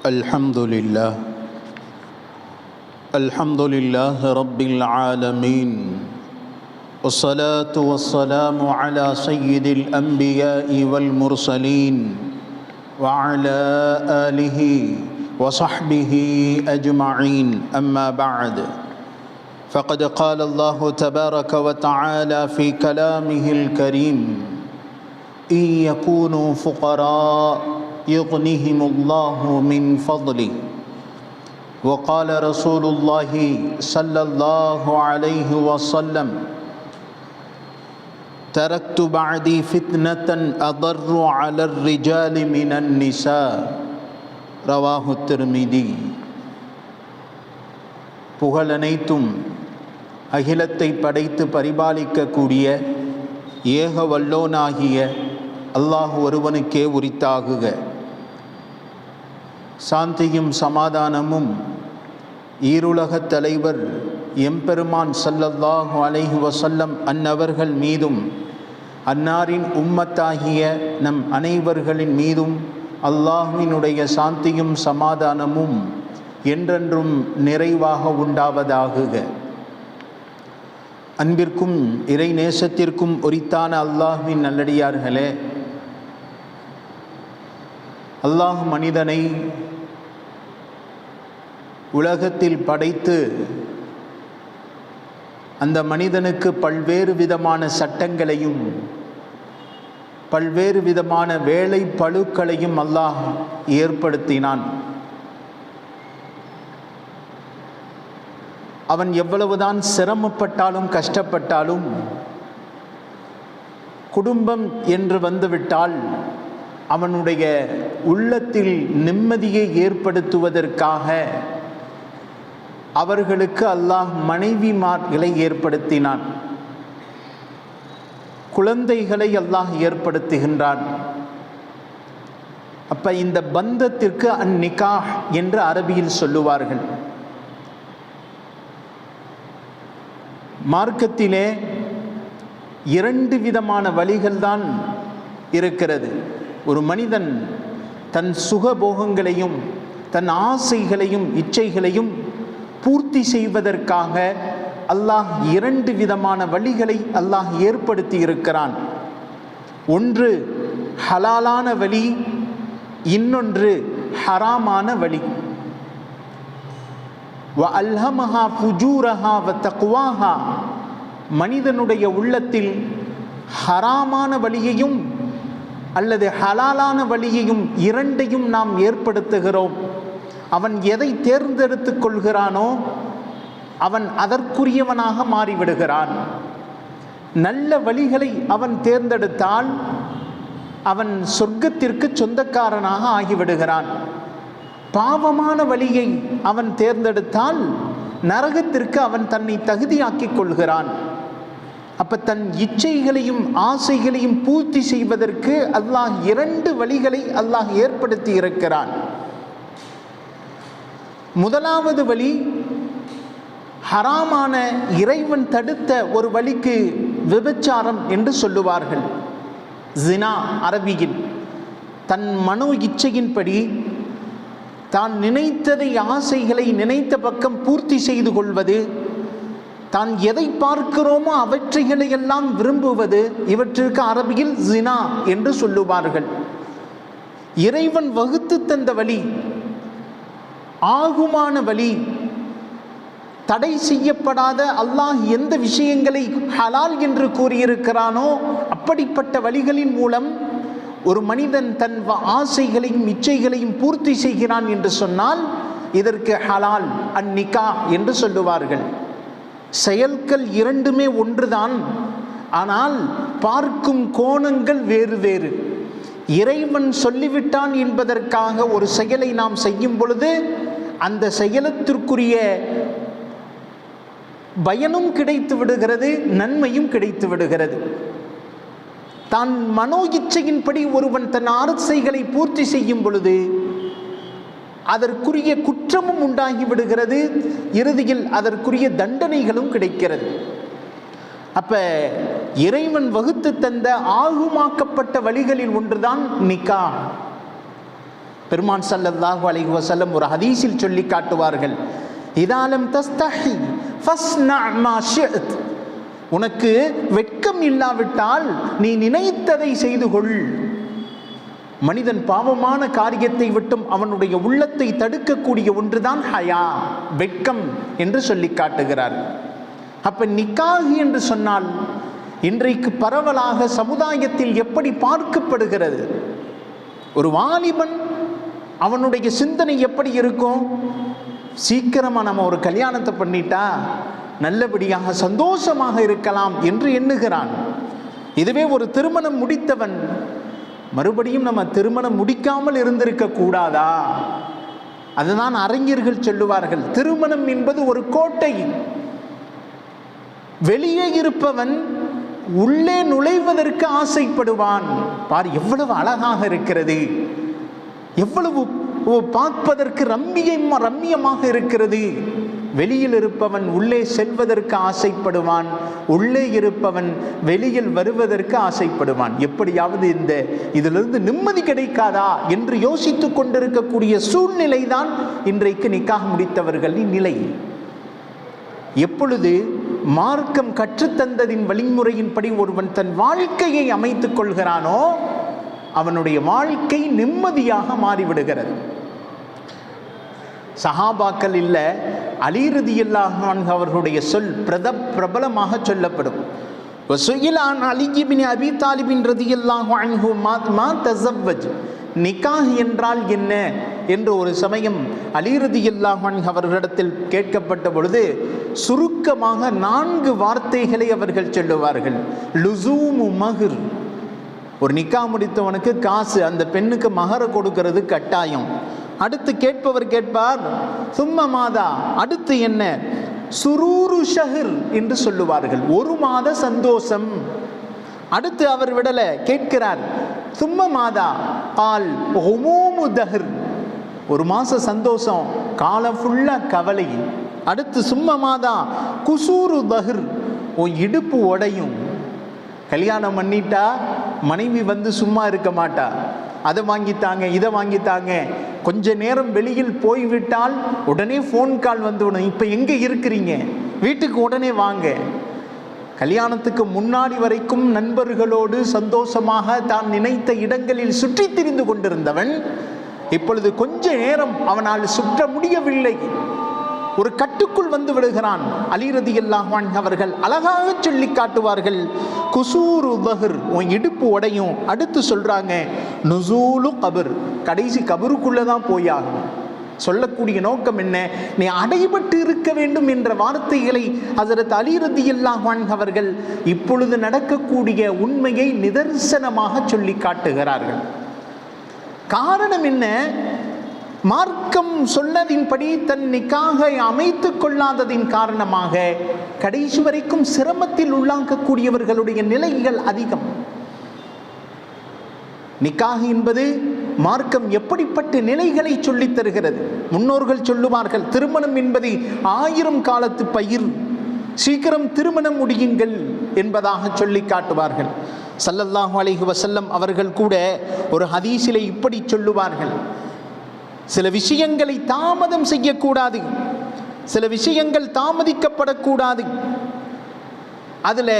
الحمد لله الحمد لله رب العالمين. والصلاة والسلام على سيد الأنبياء والمرسلين وعلى آله وصحبه أجمعين. أما بعد فقد قال الله تبارك وتعالى في كلامه الكريم إن يكونوا فقراء يغنهم الله من فضله وقال رسول الله صلى الله عليه وسلم تركت بعدي فتنة أضر على الرجال من النساء رواه الترمذي புகழனைத்தும் அகிலத்தை படைத்து பரிபாலிக்கக்கூடிய ஏக வல்லோனாகிய அல்லாஹ் ஒருவனுக்கே உரித்தாகுக சாந்தியும் சமாதானமும் ஈருலகத் தலைவர் எம்பெருமான் சல்லல்லாஹு அலைஹு வசல்லம் அன்னவர்கள் மீதும் அன்னாரின் உம்மத்தாகிய நம் அனைவர்களின் மீதும் அல்லாஹுவினுடைய சாந்தியும் சமாதானமும் என்றென்றும் நிறைவாக உண்டாவதாகுக. அன்பிற்கும் இறை நேசத்திற்கும் உரித்தான அல்லாஹுவின் நல்லடியார்களே அல்லாஹ் மனிதனை உலகத்தில் படைத்து அந்த மனிதனுக்கு பல்வேறு விதமான சட்டங்களையும் பல்வேறு விதமான வேலை பழுக்களையும் அல்லாஹ் ஏற்படுத்தினான். அவன் எவ்வளவுதான் சிரமப்பட்டாலும் கஷ்டப்பட்டாலும் குடும்பம் என்று வந்துவிட்டால் அவனுடைய உள்ளத்தில் நிம்மதியை ஏற்படுத்துவதற்காக அவர்களுக்கு அல்லாஹ் மனைவிமார்களை ஏற்படுத்தினான். குழந்தைகளை அல்லாஹ் ஏற்படுத்துகின்றான். அப்ப இந்த பந்தத்திற்கு அந்நிகா என்று அரபியில் சொல்லுவார்கள். மார்க்கத்திலே இரண்டு விதமான வழிகள்தான் இருக்கிறது. ஒரு மனிதன் தன் சுகபோகங்களையும் தன் ஆசைகளையும் இச்சைகளையும் பூர்த்தி செய்வதற்காக அல்லாஹ் இரண்டு விதமான வழிகளை அல்லாஹ் ஏற்படுத்தி இருக்கிறான். ஒன்று ஹலாலான வழி இன்னொன்று ஹராமான வழி. வ அல்ஹமஹா புஜூரஹா வ தக்வாஹா. மனிதனுடைய உள்ளத்தில் ஹராமான வழியையும் அல்லது ஹலாலான வழியையும் இரண்டையும் நாம் ஏற்படுத்துகிறோம். அவன் எதை தேர்ந்தெடுத்து கொள்கிறானோ அவன் அதற்குரியவனாக மாறிவிடுகிறான். நல்ல வழிகளை அவன் தேர்ந்தெடுத்தால் அவன் சொர்க்கத்திற்கு சொந்தக்காரனாக ஆகிவிடுகிறான். பாவமான வழியை அவன் தேர்ந்தெடுத்தால் நரகத்திற்கு அவன் தன்னை தகுதியாக்கிக் கொள்கிறான். அப்ப தன் இச்சைகளையும் ஆசைகளையும் பூர்த்தி செய்வதற்கு அல்லாஹ் இரண்டு வழிகளை அல்லாஹ் ஏற்படுத்தி இருக்கிறான். முதலாவது வழி ஹராமான இறைவன் தடுத்த ஒரு வழிக்கு விபச்சாரம் என்று சொல்லுவார்கள். ஜினா அரபியில். தன் மனோ இச்சையின்படி தான் நினைத்ததை ஆசைகளை நினைத்த பக்கம் பூர்த்தி செய்து கொள்வது தான் எதை பார்க்கிறோமோ அவற்றைகளை எல்லாம் விரும்புவது இவற்றிற்கு அரபியில் ஜினா என்று சொல்லுவார்கள். இறைவன் வகுத்து தந்த வழி ஆகுமான வழி தடை செய்யப்படாத அல்லாஹ் எந்த விஷயங்களை ஹலால் என்று கூறியிருக்கிறானோ அப்படிப்பட்ட வழிகளின் மூலம் ஒரு மனிதன் தன் ஆசைகளையும் இச்சைகளையும் பூர்த்தி செய்கிறான் என்று சொன்னால் இதற்கு ஹலால் அந்நிகா என்று சொல்லுவார்கள். செயல்கள் இரண்டுமே ஒன்றுதான். ஆனால் பார்க்கும் கோணங்கள் வேறு வேறு. இறைவன் சொல்லிவிட்டான் என்பதற்காக ஒரு செயலை நாம் செய்யும் பொழுது அந்த செயலத்திற்குரிய பயனும் கிடைத்து விடுகிறது நன்மையும் கிடைத்து விடுகிறது. தான் மனோ இச்சையின்படி ஒருவன் தன் ஆசைகளை பூர்த்தி செய்யும் பொழுது அதற்குரிய குற்றமும் உண்டாகி விடுகிறது இறுதியில் அதற்குரிய தண்டனைகளும் கிடைக்கிறது. அப்ப இறைவன் வகுத்து தந்த ஆகுமாக்கப்பட்ட வழிகளில் ஒன்றுதான் நிக்கா. பெருமான் சல்லல்லாஹு அலைஹி வசல்லம் ஒரு ஹதீஸில் சொல்லி காட்டுவார்கள். இதாலம் தஸ்தஹி உனக்கு வெட்கம் இல்லாவிட்டால் நீ நினைத்ததை செய்து கொள். மனிதன் பாவமான காரியத்தை விட்டும் அவனுடைய உள்ளத்தை தடுக்கக்கூடிய ஒன்றுதான் ஹயா வெட்கம் என்று சொல்லி காட்டுகிறார். அப்ப நிக்காஹ் என்று சொன்னால் இன்றைக்கு பரவலாக சமுதாயத்தில் எப்படி பார்க்கப்படுகிறது? ஒரு வாலிபன் அவனுடைய சிந்தனை எப்படி இருக்கும்? சீக்கிரமாக நம்ம ஒரு கல்யாணத்தை பண்ணிட்டா நல்லபடியாக சந்தோஷமாக இருக்கலாம் என்று எண்ணுகிறான். இதுவே ஒரு திருமணம் முடித்தவன். மறுபடியும் நம்ம திருமணம் முடிக்காமல் இருந்திருக்க கூடாதா? அதுதான் அறிஞர்கள் சொல்லுவார்கள். திருமணம் என்பது ஒரு கோட்டை. வெளியே இருப்பவன் உள்ளே நுழைவதற்கு ஆசைப்படுவான். பார் எவ்வளவு அழகாக இருக்கிறது. எவ்வளவு பார்ப்பதற்கு ரம்மியம் ரம்மியமாக இருக்கிறது. வெளியில் இருப்பவன் உள்ளே செல்வதற்கு ஆசைப்படுவான். உள்ளே இருப்பவன் வெளியில் வருவதற்கு ஆசைப்படுவான். எப்படியாவது இந்த இதிலிருந்து நிம்மதி கிடைக்காதா என்று யோசித்துக் கொண்டிருக்கக்கூடிய சூழ்நிலை தான் இன்றைக்கு நிக்காக முடித்தவர்களின் நிலை. எப்பொழுது மார்க்கம் கற்றுத்தந்ததின் வழிமுறையின்படி ஒருவன் தன் வாழ்க்கையை அமைத்துக் கொள்கிறானோ அவனுடைய வாழ்க்கை நிம்மதியாக மாறிவிடுகிறது. சஹாபாக்கள் இல்லை அலிரதியில்லாஹான் அவர்களுடைய சொல் பிரத பிரபலமாக சொல்லப்படும். சுயிலான் அலிஜிபின் அபி தாலிபின் ரதியல்லாஹு அன்ஹு மா மா தஸவ்வஜ். நிக்காஹ் என்றால் என்ன? என்று ஒரு சமயம் அலிரதியல்லாஹான் அவர்களிடத்தில் கேட்கப்பட்ட பொழுது சுருக்கமாக நான்கு வார்த்தைகளை அவர்கள் சொல்லுவார்கள். லுசூமு மகிர் ஒரு நிக்கா முடித்தவனுக்கு காசு அந்த பெண்ணுக்கு மகர கொடுக்கறது கட்டாயம். அடுத்து கேட்பவர் கேட்பார் சும்ம மாதா அடுத்து என்ன? சுரூரு ஷஹிர் என்று சொல்லுவார்கள். ஒரு மாத சந்தோஷம். அடுத்து அவர் விடலை கேட்கிறார் சும்ம மாதா பால் ஹுமூமு தஹர். ஒரு மாத சந்தோஷம் காலம் ஃபுல்லாக கவலை. அடுத்து சும்ம மாதா குசூரு தஹிர். உன் இடுப்பு உடையும். கல்யாணம் பண்ணிட்டா மனைவி வந்து சும்மா இருக்க மாட்டா. அதை வாங்கித்தாங்க இதை வாங்கித்தாங்க கொஞ்ச நேரம் வெளியில் போய்விட்டால் உடனே ஃபோன் கால் வந்துவிடும் இப்போ எங்கே இருக்கிறீங்க? வீட்டுக்கு உடனே வாங்க. கல்யாணத்துக்கு முன்னாடி வரைக்கும் நண்பர்களோடு சந்தோஷமாக தான் நினைத்த இடங்களில் சுற்றி திரிந்து கொண்டிருந்தவன் இப்பொழுது கொஞ்ச நேரம் அவனால் சுற்ற முடியவில்லை. ஒரு கட்டுக்குள் வந்து விடுகிறான் அலிரதி அல்லாஹான் அவர்கள் அழகாக சொல்லி காட்டுவார்கள். குசூரு பஹர் உன் இடுப்பு உடையும். அடுத்து சொல்றாங்க நுசூலு கபர் கடைசி கபருக்குள்ளே தான் போயாகும் சொல்லக்கூடிய நோக்கம் என்ன? நீ அடைபட்டு இருக்க வேண்டும் என்ற வார்த்தைகளை அதற்கு அலிரதி அல்லாஹான் அவர்கள் இப்பொழுது நடக்கக்கூடிய உண்மையை நிதர்சனமாக சொல்லி காட்டுகிறார்கள். காரணம் என்ன? மார்க்கம் சொன்னதின்படி தன் நிக்காக அமைத்து கொள்ளாததின் காரணமாக கடைசி வரைக்கும் சிரமத்தில் உள்ளாக்கக்கூடியவர்களுடைய நிலைகள் அதிகம். நிக்காக என்பது மார்க்கம் எப்படிப்பட்ட நிலைகளை சொல்லித் தருகிறது? முன்னோர்கள் சொல்லுவார்கள் திருமணம் என்பது ஆயிரம் காலத்து பயிர் சீக்கிரம் திருமணம் முடியுங்கள் என்பதாக சொல்லி காட்டுவார்கள். சல்லல்லாஹு அலைஹி வசல்லம் அவர்கள் கூட ஒரு ஹதீஸிலே இப்படி சொல்லுவார்கள். சில விஷயங்களை தாமதம் செய்யக்கூடாது. சில விஷயங்கள் தாமதிக்கப்படக்கூடாது. அதில்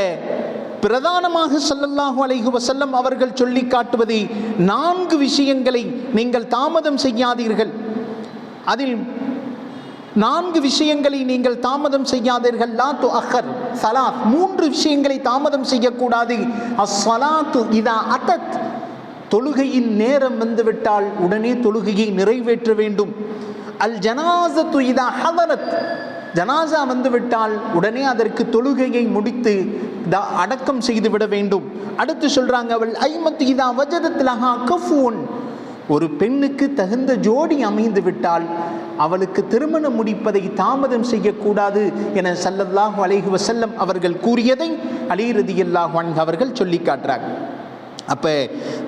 பிரதானமாக ஸல்லல்லாஹு அலைஹு வசல்லம் அவர்கள் சொல்லி காட்டுவது நான்கு விஷயங்களை நீங்கள் தாமதம் செய்யாதீர்கள். அதில் நான்கு விஷயங்களை நீங்கள் தாமதம் செய்யாதீர்கள். லா து அஹர் சலாத் மூன்று விஷயங்களை தாமதம் செய்யக்கூடாது. அஸ்வலாத்து இதா அத்தத் தொழுகையின் நேரம் வந்துவிட்டால் உடனே தொழுகையை நிறைவேற்ற வேண்டும். அல் ஜனாசத்து இதா ஹதரத். ஜனாசா வந்துவிட்டால் உடனே அதற்கு தொழுகையை முடித்து அடக்கம் செய்துவிட வேண்டும். அடுத்து சொல்றாங்க அவள் ஐமத்து இதா வஜதத்லஹா கஃபூன். ஒரு பெண்ணுக்கு தகுந்த ஜோடி அமைந்து விட்டால் அவளுக்கு திருமணம் முடிப்பதை தாமதம் செய்யக்கூடாது என சல்லல்லாஹு அலைஹி வசல்லம் அவர்கள் கூறியதை அலி ரதியல்லாஹு அவர்கள் சொல்லி காட்டுறாங்க. அப்போ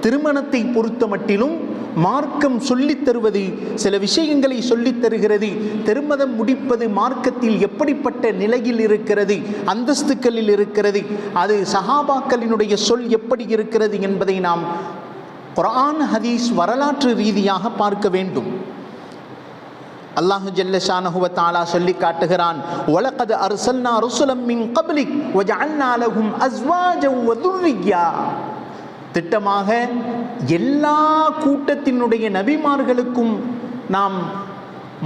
திருமணத்தை பொறுத்த மட்டிலும் மார்க்கம் சொல்லித் தருவது சில விஷயங்களை சொல்லித் தருகிறது திருமணம் முடிப்பது மார்க்கத்தில் எப்படிப்பட்ட நிலையில் இருக்கிறது அந்தஸ்துக்களில் இருக்கிறது அது சஹாபாக்களினுடைய சொல் எப்படி இருக்கிறது என்பதை நாம் குரான் ஹதீஸ் வரலாற்று ரீதியாக பார்க்க வேண்டும். அல்லாஹு ஜல்லஷானஹுவ தாலா சொல்லி காட்டுகிறான் வலகத் அர்சல்னா ருசுலம் மின் கபலிக் வஜஅல்னா லஹும் அஸ்வாஜம் வதுர்ரியா திட்டமாக எல்லா கூட்டத்தினுடைய நபிமார்களுக்கும் நாம்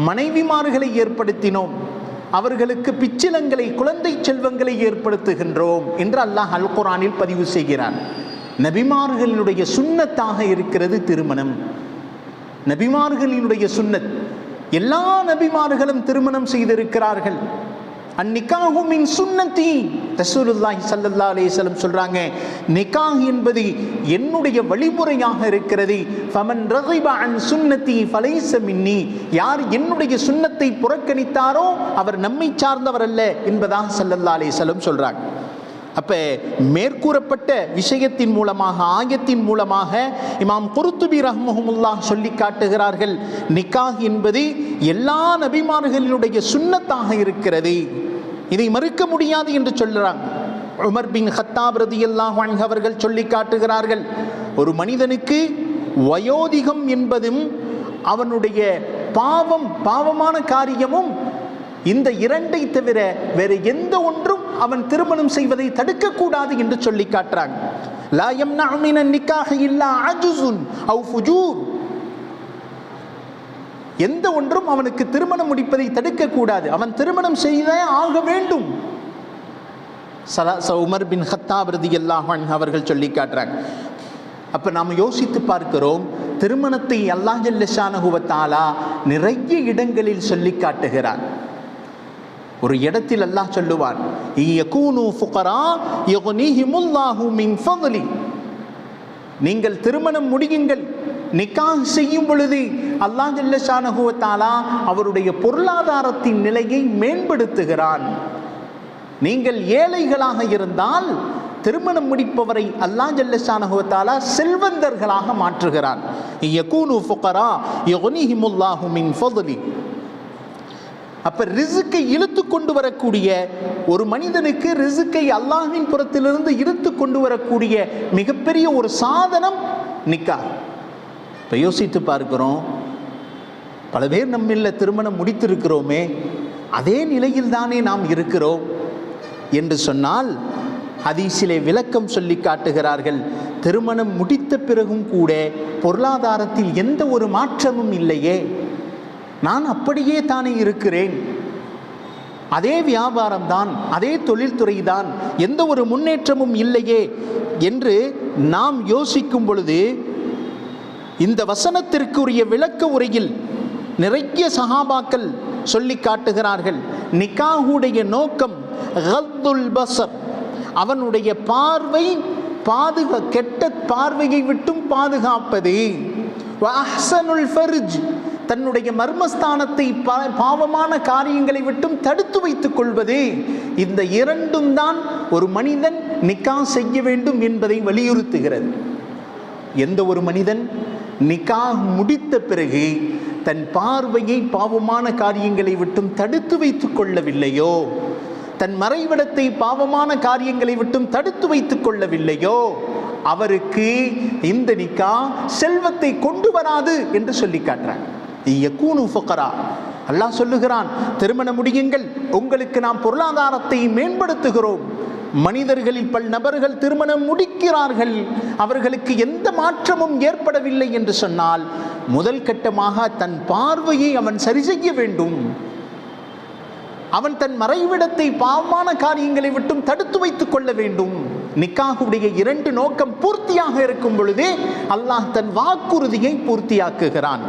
மனைவிமார்களை ஏற்படுத்தினோம். அவர்களுக்கு பிச்சிலங்களை குழந்தை செல்வங்களை ஏற்படுத்துகின்றோம் என்று அல்லாஹ் அல் குரானில் பதிவு செய்கிறான். நபிமார்களினுடைய சுன்னத்தாக இருக்கிறது திருமணம். நபிமார்களினுடைய சுன்னத் எல்லா நபிமார்களும் திருமணம் செய்திருக்கிறார்கள். அந்நிக்காஹு மின் சுன்னதி ரசூலுல்லாஹி சல்லல்லா அலைஹி சொல்கிறாங்க நிக்காஹ் என்பது என்னுடைய வழிமுறையாக இருக்கிறது. ஃபமன் ரகிபா அன் சுண்ணத்தி ஃபலைச மின்னி. யார் என்னுடைய சுன்னத்தை புறக்கணித்தாரோ அவர் நம்மை சார்ந்தவர் அல்ல என்பதாக சல்லல்லா அலைஹி சொல்கிறாங்க அப்போ அப்ப மேற்கூறப்பட்ட விஷயத்தின் மூலமாக ஆயத்தின் மூலமாக இமாம் குருத்துபி ரஹ்முஹமுல்லாஹ் சொல்லி காட்டுகிறார்கள் நிக்காஹ் என்பது எல்லா நபிமார்களினுடைய சுன்னத்தாக இருக்கிறது. இதை மறுக்க முடியாது என்று சொல்லுறாங்க உமர் பின் ஹத்தாப் ரதியல்லாஹு அவர்கள் சொல்லி காட்டுகிறார்கள் ஒரு மனிதனுக்கு வயோதிகம் என்பதும் அவனுடைய பாவம் பாவமான காரியமும் இந்த இரண்டை தவிர வேறு எந்த ஒன்றும் அவன் திருமணம் செய்வதை தடுக்கக்கூடாது என்று சொல்லி காட்டுறாங்க லா யம்னஉ மினன் நிக்காஹ் இல்லா அஜுசுன் அவ் ஃபுஜூர் எந்த ஒன்றும் அவனுக்கு திருமணம் முடிப்பதை தடுக்கக்கூடாது. அவன் திருமணம் செய்தே ஆக வேண்டும். சலாச உமர் பின் ஹத்தாப் ரதியல்லாஹு அல்லாஹன் அவர்கள் சொல்லி காட்டுறாங்க. அப்போ நாம் யோசித்து பார்க்கிறோம் திருமணத்தை அல்லாஹ் ஜல்லஷானஹு நிறைய இடங்களில் சொல்லி காட்டுகிறார். ஒரு இடத்தில் அல்லாஹ் சொல்லுவான் ஃபுகரா நீங்கள் திருமணம் முடியுங்கள். நிக்கா செய்யும் பொழுது அல்லா ஜல்லஷானஹு அவருடைய பொருளாதாரத்தின் நிலையை மேம்படுத்துகிறான். நீங்கள் ஏழைகளாக இருந்தால் திருமணம் முடிப்பவரை அல்லா ஜல்லஷானஹு செல்வந்தர்களாக மாற்றுகிறான். யகூனு அப்ப ரிசுக்கை இழுத்து கொண்டு வரக்கூடிய ஒரு மனிதனுக்கு ரிசுக்கை அல்லாஹின் புறத்திலிருந்து இழுத்து கொண்டு வரக்கூடிய மிகப்பெரிய ஒரு சாதனம் நிக்கா. இப்போ யோசித்து பார்க்கிறோம். பல பேர் நம்மில்ல திருமணம் முடித்திருக்கிறோமே அதே நிலையில் தானே நாம் இருக்கிறோம் என்று சொன்னால் ஹதீஸிலே விளக்கம் சொல்லி காட்டுகிறார்கள். திருமணம் முடித்த பிறகும் கூட பொருளாதாரத்தில் எந்த ஒரு மாற்றமும் இல்லையே. நான் அப்படியே தானே இருக்கிறேன். அதே வியாபாரம் தான் அதே தொழில்துறை தான் எந்த ஒரு முன்னேற்றமும் இல்லையே என்று நாம் யோசிக்கும் பொழுது இந்த வசனத்திற்குரிய விளக்க உரையில் நிறைய சகாபாக்கள் சொல்லி காட்டுகிறார்கள். நிக்காஹுடைய நோக்கம் பசர் அவனுடைய பார்வை பாதுகா கெட்ட பார்வையை விட்டும் பாதுகாப்பது. ஃபர்ஜ். தன்னுடைய மர்மஸ்தானத்தை பா- பாவமான காரியங்களை விட்டும் தடுத்து வைத்துக் கொள்வது. இந்த இரண்டும் தான் ஒரு மனிதன் நிக்கா செய்ய வேண்டும் என்பதை வலியுறுத்துகிறது. எந்த ஒரு மனிதன் நிக்காஹ் முடித்த பிறகு தன் பார்வையை பாவமான காரியங்களை விட்டும் தடுத்து வைத்துக் கொள்ளவில்லையோ? தன் மறைவிடத்தை பாவமான காரியங்களை விட்டும் தடுத்து வைத்துக் கொள்ளவில்லையோ? அவருக்கு இந்த நிக்கா செல்வத்தை கொண்டு வராது என்று சொல்லி காட்டுறாங்க அல்லாஹ் சொல்லுகிறான் திருமணம் முடியுங்கள் உங்களுக்கு நாம் பொருளாதாரத்தை மேம்படுத்துகிறோம். மனிதர்களில் பல் நபர்கள் திருமணம் முடிக்கிறார்கள். அவர்களுக்கு எந்த மாற்றமும் ஏற்படவில்லை என்று சொன்னால் முதல் கட்டமாக தன் பார்வையை அவன் சரி செய்ய வேண்டும். அவன் தன் மறைவிடத்தை பாவமான காரியங்களை விட்டும் தடுத்து வைத்துக் கொள்ள வேண்டும். நிக்காகுடைய இரண்டு நோக்கம் பூர்த்தியாக இருக்கும் பொழுதே அல்லாஹ் தன் வாக்குறுதியை பூர்த்தியாக்குகிறான்.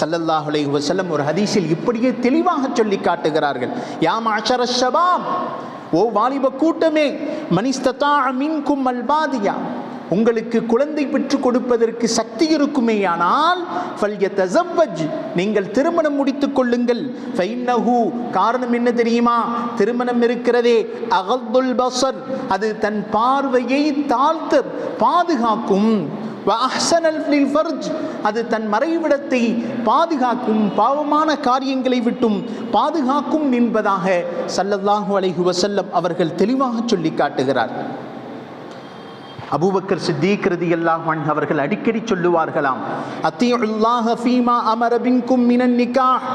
ஸல்லல்லாஹு அலைஹி வஸல்லம் ஒரு ஹதீஸில் இப்படியே தெளிவாக சொல்லி காட்டுகிறார்கள். யா மாஷர ஷபாப் ஓ வாலிப கூட்டமே மனிஸ்ததா மின்கும் அல்பாதியா. உங்களுக்கு குழந்தை பெற்றுக் கொடுப்பதற்கு சக்தி இருக்குமேயானால் நீங்கள் திருமணம் முடித்துக் கொள்ளுங்கள். காரணம் என்ன தெரியுமா? திருமணம் இருக்கிறதே அகத்துல் பசர் அது தன் பார்வையை தாழ்த்த பாதுகாக்கும். ஃபர்ஜ் அது தன் மறைவிடத்தை பாதுகாக்கும் பாவமான காரியங்களை விட்டும் பாதுகாக்கும் என்பதாக சல்லல்லாஹு அலைஹு வசல்லம் அவர்கள் தெளிவாக சொல்லி காட்டுகிறார். அபூபக்கர் சித்திக் ரதி அல்லாஹ் அவர்கள் அடிக்கடி சொல்லுவார்களாம் அத்தியுல்லாஹ ஃபீமா அமர பின்கும் மினன் நிக்காஹ்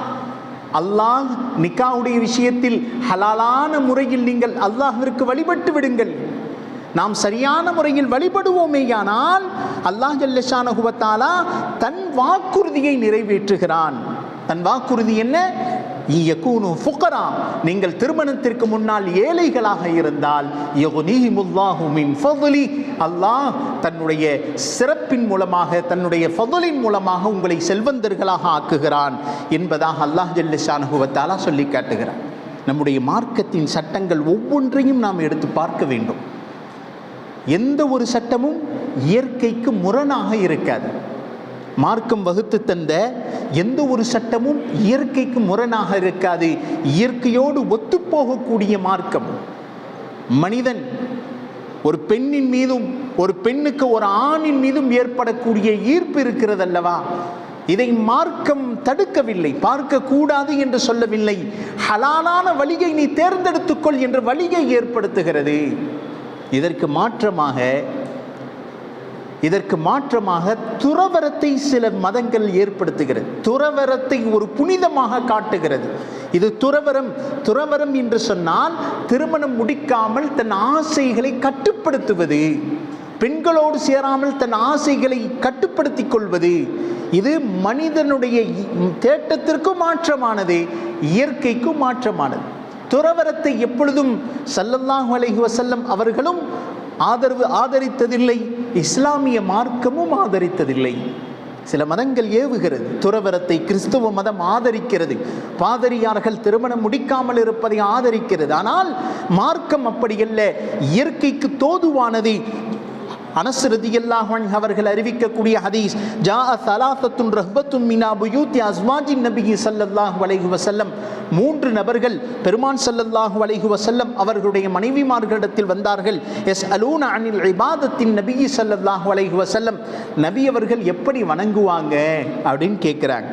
அல்லாஹ் நிக்காவுடைய விஷயத்தில் ஹலாலான முறையில் நீங்கள் அல்லாஹிற்கு வழிபட்டு விடுங்கள். நாம் சரியான முறையில் வழிபடுவோமேயானால் அல்லாஹ் ஜல்லஷானகுவத்தாலா தன் வாக்குறுதியை நிறைவேற்றுகிறான். தன் வாக்குறுதி என்ன? யகூனு ஃபுகரா. நீங்கள் திருமணத்திற்கு முன்னால் ஏழைகளாக இருந்தால் யகுனீஹிமுல்லாஹு மின் அல்லாஹ் தன்னுடைய சிறப்பின் மூலமாக தன்னுடைய ஃபதுலின் மூலமாக உங்களை செல்வந்தர்களாக ஆக்குகிறான் என்பதாக அல்லாஹ் ஜல்லிஷானுகுவத்தாலா சொல்லி காட்டுகிறான். நம்முடைய மார்க்கத்தின் சட்டங்கள் ஒவ்வொன்றையும் நாம் எடுத்து பார்க்க வேண்டும். எந்த ஒரு சட்டமும் இயற்கைக்கு முரணாக இருக்காது. மார்க்கம் வகுத்து தந்த எந்த ஒரு சட்டமும் இயற்கைக்கு முரணாக இருக்காது. இயற்கையோடு ஒத்துப்போகக்கூடிய மார்க்கம். மனிதன் ஒரு பெண்ணின் மீதும் ஒரு பெண்ணுக்கு ஒரு ஆணின் மீதும் ஏற்படக்கூடிய ஈர்ப்பு இருக்கிறது அல்லவா இதை மார்க்கம் தடுக்கவில்லை. பார்க்க கூடாது என்று சொல்லவில்லை. ஹலாலான வழியை நீ தேர்ந்தெடுத்துக்கொள் என்ற வழியை ஏற்படுத்துகிறது. இதற்கு மாற்றமாக இதற்கு மாற்றமாக துறவரத்தை சில மதங்கள் ஏற்படுத்துகிறது. துறவரத்தை ஒரு புனிதமாக காட்டுகிறது. இது துறவரம் துறவரம் என்று சொன்னால் திருமணம் முடிக்காமல் தன் ஆசைகளை கட்டுப்படுத்துவது பெண்களோடு சேராமல் தன் ஆசைகளை கட்டுப்படுத்தி கொள்வது இது மனிதனுடைய தேட்டத்திற்கும் மாற்றமானது இயற்கைக்கும் மாற்றமானது. துறவரத்தை எப்பொழுதும் சல்லல்லாஹு அலஹி வசல்லம் அவர்களும் ஆதரவு ஆதரித்ததில்லை இஸ்லாமிய மார்க்கமும் ஆதரித்ததில்லை. சில மதங்கள் ஏவுகிறது துறவரத்தை கிறிஸ்துவ மதம் ஆதரிக்கிறது. பாதிரியார்கள் திருமணம் முடிக்காமல் இருப்பதை ஆதரிக்கிறது. ஆனால் மார்க்கம் அப்படியல்ல இயற்கைக்கு தோதுவானது அனஸ்ரதியல்லாஹ் அவர்கள் அறிவிக்கக்கூடிய ஹதீஸ் ஜா சலாசத்துன் ரஹ்பத்துன் மினா புயூத்தி அஸ்வாஜின் நபிகி சல்லல்லாஹ் அலைஹி வசல்லம் மூன்று நபர்கள் பெருமான் சல்லல்லாஹ் அலைஹி வசல்லம் அவர்களுடைய மனைவிமார்களிடத்தில் வந்தார்கள் எஸ் அலூன அனில் இபாதத்தின் நபிகி சல்லல்லாஹ் அலைஹி வசல்லம் நபி அவர்கள் எப்படி வணங்குவாங்க அப்படின்னு கேட்குறாங்க.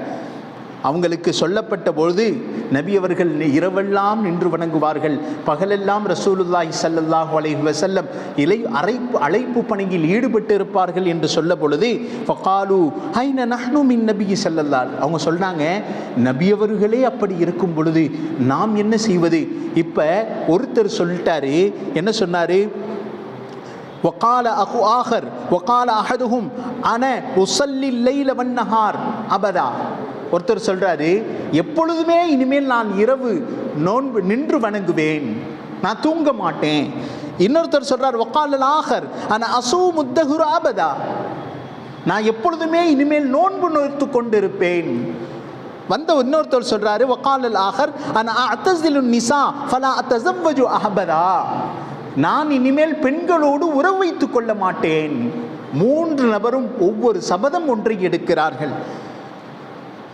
அவங்களுக்கு சொல்லப்பட்ட பொழுது நபி அவர்கள் இரவெல்லாம் நின்று வணங்குவார்கள் பகலெல்லாம் ரசூலுல்லாஹி ஸல்லல்லாஹு அலைஹி வஸல்லம் இலை அழைப்பு அழைப்பு பணியில் ஈடுபட்டு இருப்பார்கள் என்று சொல்ல பொழுது ஃபகாலு ஹைன நஹ்னு மின் நபி ஸல்லல்லாஹ் அவங்க சொல்றாங்க நபி அவர்களே அப்படி இருக்கும் பொழுது நாம் என்ன செய்வது இப்போ ஒருத்தர் சொல்லிட்டாரு என்ன சொன்னாரு وقال أخو آخر وقال أحدهم أنا أصلي الليل والنهار أبدا ஒருத்தர் சொல்றாரு எப்பொழுதுமே இனிமேல் நான் இரவு நோன்பு நின்று வணங்குவேன். நான் தூங்க மாட்டேன். இன்னொருத்தர் சொல்றார் ஒக்காலல் ஆகர் ஆனால் அசூ முத்தகுரு ஆபதா நான் எப்பொழுதுமே இனிமேல் நோன்பு நோய்த்து கொண்டிருப்பேன். வந்த இன்னொருத்தர் சொல்றாரு வக்காலல் ஆகர் ஆனால் அத்தசிலு நிசா ஃபலா அத்தசவ்வஜு அஹபதா. நான் இனிமேல் பெண்களோடு உறவு வைத்துக் கொள்ள மாட்டேன். மூன்று நபரும் ஒவ்வொரு சபதம் ஒன்றை எடுக்கிறார்கள்.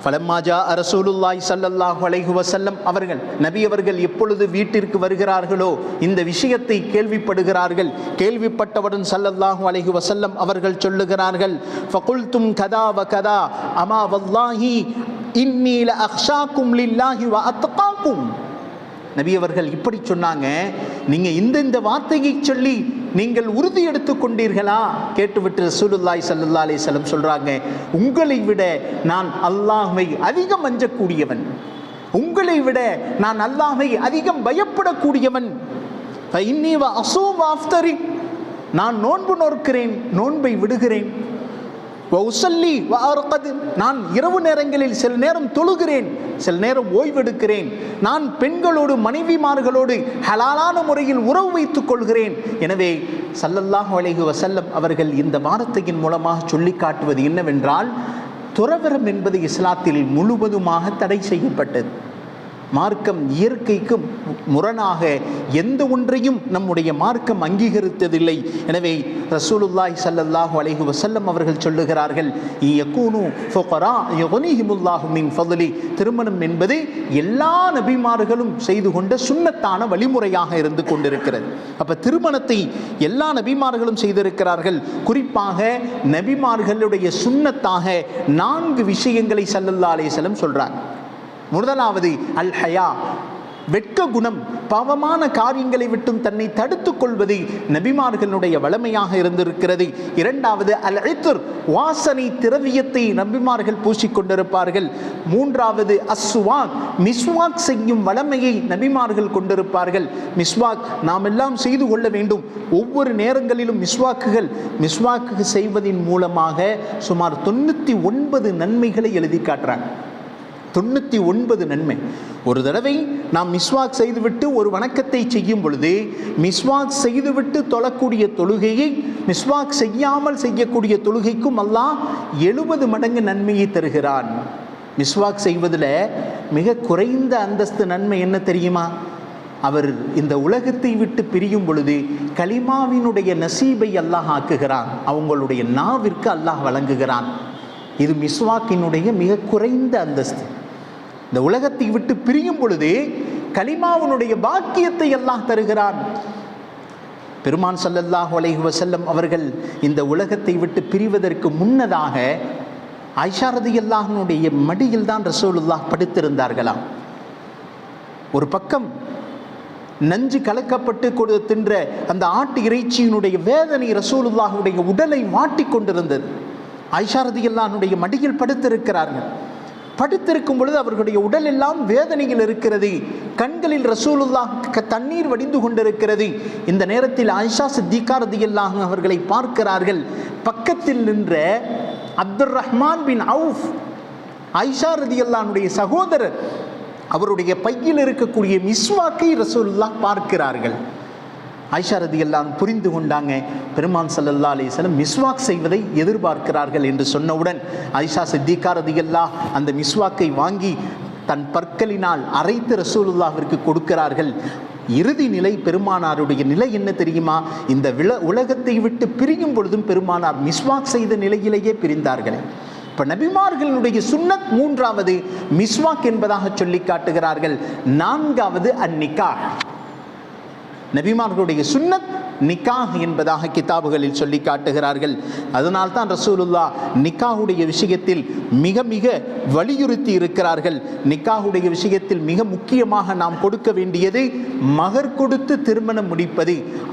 ஃபலம்மாஜா அரசூலுல்லாய் சல்லல்லாஹ் அலைஹு வசல்லம் அவர்கள் நபி அவர்கள் எப்பொழுது வீட்டிற்கு வருகிறார்களோ இந்த விஷயத்தை கேள்விப்படுகிறார்கள். கேள்விப்பட்டவுடன் சல்லல்லாஹு அலைஹு வசல்லம் அவர்கள் சொல்லுகிறார்கள் ஃபகுல்தும் கதா வ கதா அமா வல்லாஹி இன்னீல அஹ்ஷாக்கும் லில்லாஹி வ அத்காக்கும். நபி அவர்கள் இப்படி சொன்னாங்க. நீங்கள் இந்த இந்த வார்த்தையை சொல்லி நீங்கள் உறுதி எடுத்து கொண்டீர்களா? கேட்டுவிட்டு ரசூலுல்லாய் அலி செல்லம் சொல்கிறாங்க உங்களை விட நான் அல்லாஹை அதிகம் அஞ்சக்கூடியவன். உங்களை விட நான் அல்லாஹை அதிகம் பயப்படக்கூடியவன். நான் நோன்பு நோக்கிறேன் நோன்பை விடுகிறேன். வௌசல்லி வாரக்கது நான் இரவு நேரங்களில் சில நேரம் தொழுகிறேன் சில நேரம் ஓய்வெடுக்கிறேன். நான் பெண்களோடு மனைவிமார்களோடு ஹலாலான முறையில் உறவு வைத்துக் கொள்கிறேன். எனவே சல்லல்லாஹ் அலைஹு வசல்லம் அவர்கள் இந்த வார்த்தையின் மூலமாக சொல்லி காட்டுவது என்னவென்றால் துறவரம் என்பது இஸ்லாத்தில் முழுவதுமாக தடை செய்யப்பட்டது. மார்க்கம் இயற்கைக்கு முரணாக எந்த ஒன்றையும் நம்முடைய மார்க்கம் அங்கீகரித்ததில்லை. எனவே ரசூலுல்லாய் சல்லல்லாஹு அலைஹு வசல்லம் அவர்கள் சொல்லுகிறார்கள் யகூனு திருமணம் என்பது எல்லா நபிமார்களும் செய்து கொண்ட சுண்ணத்தான வழிமுறையாக இருந்து கொண்டிருக்கிறது. அப்ப திருமணத்தை எல்லா நபிமார்களும் செய்திருக்கிறார்கள். குறிப்பாக நபிமார்களுடைய சுண்ணத்தாக நான்கு விஷயங்களை சல்லல்லா அலேசலம் வஸல்லம் சொல்றாங்க. முதலாவது அல் ஹயா வெட்க குணம் பாவமான காரியங்களை விட்டும் தன்னை தடுத்துக் கொள்வது நபிமார்களுடைய வளமையாக இருந்திருக்கிறது. இரண்டாவது அல் இத்ர் வாசனை திரவியத்தை நபிமார்கள் பூசிக்கொண்டிருப்பார்கள் மூன்றாவது அஸ்வாக் மிஸ்வாக் செய்யும் வளமையை நபிமார்கள் கொண்டிருப்பார்கள். மிஸ்வாக் நாம் எல்லாம் செய்து கொள்ள வேண்டும். ஒவ்வொரு நேரங்களிலும் மிஸ்வாக்குகள் மிஸ்வாக்கு செய்வதின் மூலமாக சுமார் தொண்ணூற்றி ஒன்பது நன்மைகளை எழுதி காட்டுறாங்க. தொண்ணூற்றி ஒன்பது நன்மை. ஒரு தடவை நாம் மிஸ்வாக் செய்துவிட்டு ஒரு வணக்கத்தை செய்யும் பொழுது மிஸ்வாக் செய்துவிட்டு தொழக்கூடிய தொழுகையை மிஸ்வாக் செய்யாமல் செய்யக்கூடிய தொழுகைக்கும் அல்லாஹ் எழுபது மடங்கு நன்மையை தருகிறான். மிஸ்வாக் செய்வதில் மிக குறைந்த அந்தஸ்து நன்மை என்ன தெரியுமா? அவர் இந்த உலகத்தை விட்டு பிரியும் பொழுது கலிமாவினுடைய நசீபை அல்லாஹ் ஆக்குகிறான். அவங்களுடைய நாவிற்கு அல்லாஹ் வழங்குகிறான். இது மிஸ்வாக்கினுடைய மிக குறைந்த அந்தஸ்து. இந்த உலகத்தை விட்டு பிரியும் பொழுது கலிமாவுனுடைய பாக்கியத்தை எல்லாம் தருகிறான். பெருமான் சல்லல்லாஹ் அலைஹி வசல்லம் அவர்கள் இந்த உலகத்தை விட்டு பிரிவதற்கு முன்னதாக ஐஷாரதி அல்லாஹனுடைய மடியில் தான் ரசூலுல்லாஹ் படுத்திருந்தார்களாம். ஒரு பக்கம் நஞ்சு கலக்கப்பட்டு கொடு தின்ற அந்த ஆட்டு இறைச்சியினுடைய வேதனை ரசூலுல்லாஹுடைய உடலை மாட்டிக்கொண்டிருந்தது ஐஷாரதி அல்லாஹனுடைய மடியில் படுத்திருக்கிறார்கள். படுத்திருக்கும் பொழுது அவர்களுடைய உடல் எல்லாம் வேதனையில் இருக்கிறது. கண்களில் ரசூலுல்லாஹ் க- தண்ணீர் வடிந்து கொண்டிருக்கிறது. இந்த நேரத்தில் ஆயிஷா சித்திகா ரதியல்லாஹ் அவர்களை பார்க்கிறார்கள். பக்கத்தில் நின்ற Abdur Rahman bin Auf Aisha ரதியல்லானுடைய சகோதரர் அவருடைய பையில் இருக்கக்கூடிய மிஸ்வாக்கை ரசூலுல்லாஹ் பார்க்கிறார்கள். ஆயிஷா ரதியெல்லாம் புரிந்து கொண்டாங்க. பெருமான் சல்லல்லா அலைஹி மிஸ்வாக் செய்வதை எதிர்பார்க்கிறார்கள் என்று சொன்னவுடன் ஆயிஷா சித்திகா ரதியல்லா அந்த மிஸ்வாக்கை வாங்கி தன் பற்களினால் அரைத்து ரசூலுல்லாவிற்கு கொடுக்கிறார்கள். இறுதி நிலை பெருமானாருடைய நிலை என்ன தெரியுமா? இந்த வில உலகத்தை விட்டு பிரியும் பொழுதும் பெருமானார் மிஸ்வாக் செய்த நிலையிலேயே பிரிந்தார்களே. இப்போ நபிமார்களுடைய சுன்னத் மூன்றாவது மிஸ்வாக் என்பதாக சொல்லி காட்டுகிறார்கள். நான்காவது அந்நிக்கா நபிமார்களுடைய சுன்னத் நிக்காஹ் என்பதாக கிதாபுகளில் சொல்லி காட்டுகிறார்கள். அதனால் தான் ரசூலுல்லா நிக்காஹுடைய விஷயத்தில் மிக மிக வலியுறுத்தி இருக்கிறார்கள். நிக்காஹுடைய விஷயத்தில் மிக முக்கியமாக நாம் கொடுக்க வேண்டியது மகர் கொடுத்து திருமணம் முடிப்பது.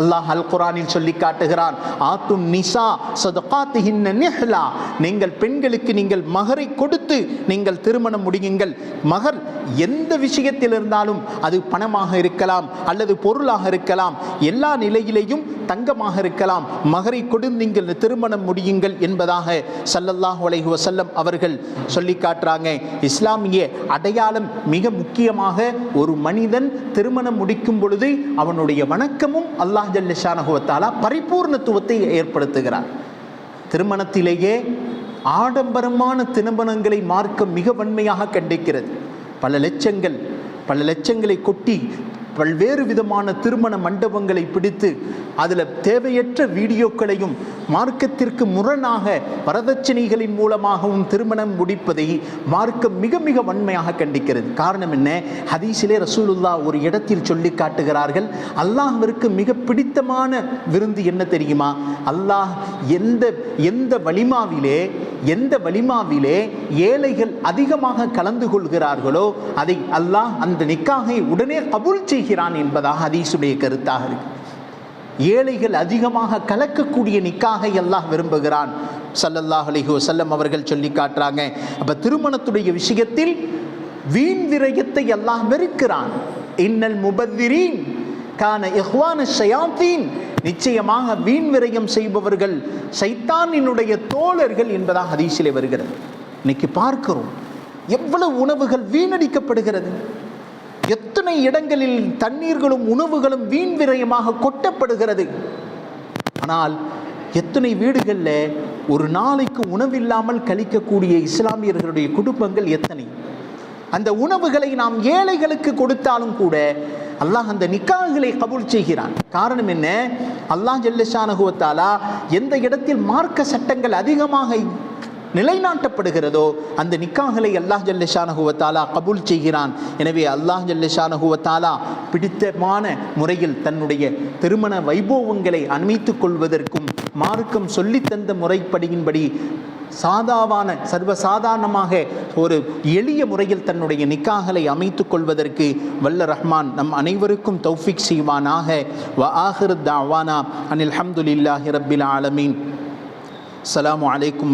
அல்லாஹ் அல் குரானில் சொல்லி காட்டுகிறான் ஆத்தும் நிசா சதுகாத்துகின்ன நிஹ்லா. நீங்கள் பெண்களுக்கு நீங்கள் மகரை கொடுத்து நீங்கள் திருமணம் முடியுங்கள். மகர் எந்த விஷயத்தில் இருந்தாலும் அது பணமாக இருக்கலாம் அல்லது பொருளாக இருக்கலாம் எல்லா நிலையிலேயும் தங்கமாக இருக்கலாம். மகரை கொடு நீங்கள் திருமணம் முடியுங்கள் என்பதாக ஸல்லல்லாஹு அலைஹி வசல்லம் அவர்கள் சொல்லி காட்டுறாங்க. இஸ்லாமிய அடையாளம் மிக முக்கியமாக ஒரு மனிதன் திருமணம் முடிக்கும் பொழுது அவனுடைய வணக்கமும் அல்லாஹ் ஜல்லஷானகுவத்தாலா பரிபூர்ணத்துவத்தை ஏற்படுத்துகிறார். திருமணத்திலேயே ஆடம்பரமான திருமணங்களை மார்க்கம் மிக வன்மையாக கண்டிக்கிறது. பல லட்சங்கள் பல லட்சங்களை கொட்டி பல்வேறு விதமான திருமண மண்டபங்களை பிடித்து அதில் தேவையற்ற வீடியோக்களையும் மார்க்கத்திற்கு முரணாக வரதட்சணைகளின் மூலமாகவும் திருமணம் முடிப்பதை மார்க்கம் மிக மிக வன்மையாக கண்டிக்கிறது. காரணம் என்ன? ஹதீஸிலே ரசூலுல்லா ஒரு இடத்தில் சொல்லி காட்டுகிறார்கள் அல்லாஹ்விற்கு மிக பிடித்தமான விருந்து என்ன தெரியுமா? அல்லாஹ் எந்த எந்த வலிமாவிலே எந்த வலிமாவிலே ஏழைகள் அதிகமாக கலந்து கொள்கிறார்களோ அதை அல்லாஹ் அந்த நிக்காகை உடனே கபூல் செய்கிறான் என்பதாக ஹதீஸுடைய கருத்தாக இருக்கு. ஏழைகள் அதிகமாக கலக்கக்கூடிய நிக்காக எல்லாம் விரும்புகிறான். சல்லல்லாஹ் அலைஹி வஸல்லம் அவர்கள் சொல்லி காட்டுறாங்க. அப்ப திருமணத்துடைய விஷயத்தில் வீண் விரயத்தை அல்லாஹ் வெறுக்கிறான். இன்னல் முபத்திரீன் கான இஹ்வான ஷயாத்தீன். நிச்சயமாக வீண் விரயம் செய்பவர்கள் சைத்தானினுடைய தோழர்கள் என்பதாக ஹதீஸிலே வருகிறது. இன்னைக்கு பார்க்கிறோம். எவ்வளவு உணவுகள் வீணடிக்கப்படுகிறது. எத்தனை இடங்களில் தண்ணீர்களும் உணவுகளும் வீண் விரயமாக கொட்டப்படுகிறது? ஆனால் எத்தனை வீடுகளில் ஒரு நாளைக்கு உணவில்லாமல் கழிக்கக்கூடிய இஸ்லாமியர்களுடைய குடும்பங்கள் எத்தனை? அந்த உணவுகளை நாம் ஏழைகளுக்கு கொடுத்தாலும் கூட அல்லாஹ் அந்த நிக்காகளை கபூல் செய்கிறான். காரணம் என்ன? அல்லாஹ் ஜல்லஷானகுவத்தாலா எந்த இடத்தில் மார்க்க சட்டங்கள் அதிகமாக நிலைநாட்டப்படுகிறதோ அந்த நிக்காகளை அல்லாஹ் ஜல்லஷானகுவத்தாலா கபூல் செய்கிறான். எனவே அல்லாஹ் ஜல்லஷானகுவத்தாலா பிடித்தமான முறையில் தன்னுடைய திருமண வைபவங்களை அமைத்துக் கொள்வதற்கும் மார்க்கம் சொல்லித்தந்த முறைப்படியின்படி சாதாவான சர்வசாதாரணமாக ஒரு எளிய முறையில் தன்னுடைய நிக்காகலை அமைத்துக் கொள்வதற்கு வல்ல ரஹ்மான் நம் அனைவருக்கும் தௌஃபிக் செய்வானாக. வ ஆஹிர் தாவானா அனில் ஹம்துலில்லாஹி ரபில் ஆலமீன். அலாம் அலைக்கும்